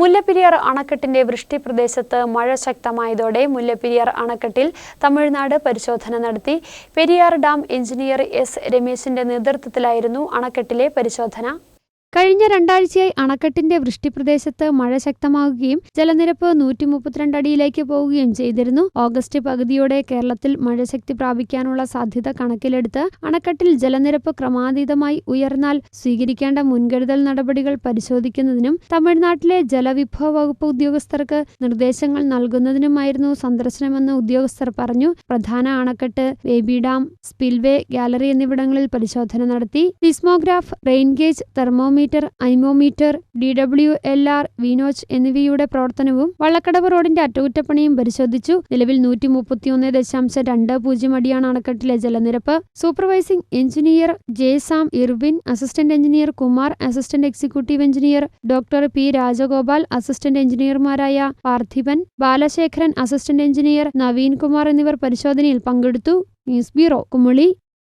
മുല്ലപ്പെരിയാർ അണക്കെട്ടിന്റെ വൃഷ്ടി പ്രദേശത്ത് മഴ ശക്തമായതോടെ മുല്ലപ്പെരിയാർ അണക്കെട്ടിൽ തമിഴ്നാട് പരിശോധന നടത്തി. പെരിയാർ ഡാം എഞ്ചിനീയർ എസ് രമേശിന്റെ നേതൃത്വത്തിലായിരുന്നു അണക്കെട്ടിലെ പരിശോധന. കഴിഞ്ഞ രണ്ടാഴ്ചയായി അണക്കെട്ടിന്റെ വൃഷ്ടിപ്രദേശത്ത് മഴ ശക്തമാകുകയും ജലനിരപ്പ് നൂറ്റി മുപ്പത്തിരണ്ട് അടിയിലേക്ക് പോവുകയും ചെയ്തിരുന്നു. ഓഗസ്റ്റ് പകുതിയോടെ കേരളത്തിൽ മഴ ശക്തി പ്രാപിക്കാനുള്ള സാധ്യത കണക്കിലെടുത്ത് അണക്കെട്ടിൽ ജലനിരപ്പ് ക്രമാതീതമായി ഉയർന്നാൽ സ്വീകരിക്കേണ്ട മുൻകരുതൽ നടപടികൾ പരിശോധിക്കുന്നതിനും തമിഴ്നാട്ടിലെ ജലവിഭവ വകുപ്പ് ഉദ്യോഗസ്ഥർക്ക് നിർദ്ദേശങ്ങൾ നൽകുന്നതിനുമായിരുന്നു സന്ദർശനമെന്ന് ഉദ്യോഗസ്ഥർ പറഞ്ഞു. പ്രധാന അണക്കെട്ട് ബേബി ഡാം സ്പിൽവേ ഗാലറി എന്നിവിടങ്ങളിൽ പരിശോധന നടത്തി. Seismograph rain gauge thermometer ഐമോമീറ്റർ D W L R Vinoj എന്നിവയുടെ പ്രവർത്തനവും വള്ളക്കടവ് റോഡിന്റെ അറ്റകുറ്റപ്പണിയും പരിശോധിച്ചു. നിലവിൽ നൂറ്റി മുപ്പത്തിയൊന്ന് ദശാംശം രണ്ട് പൂജ്യം അടിയാണ് അണക്കെട്ടിലെ ജലനിരപ്പ്. Supervising engineer J Sam Irvin assistant engineer Kumar assistant executive engineer doctor P Rajagopal assistant എഞ്ചിനീയർമാരായ Parthipan Balasekharan assistant engineer Naveen Kumar എന്നിവർ പരിശോധനയിൽ പങ്കെടുത്തു. News bureau Kumily.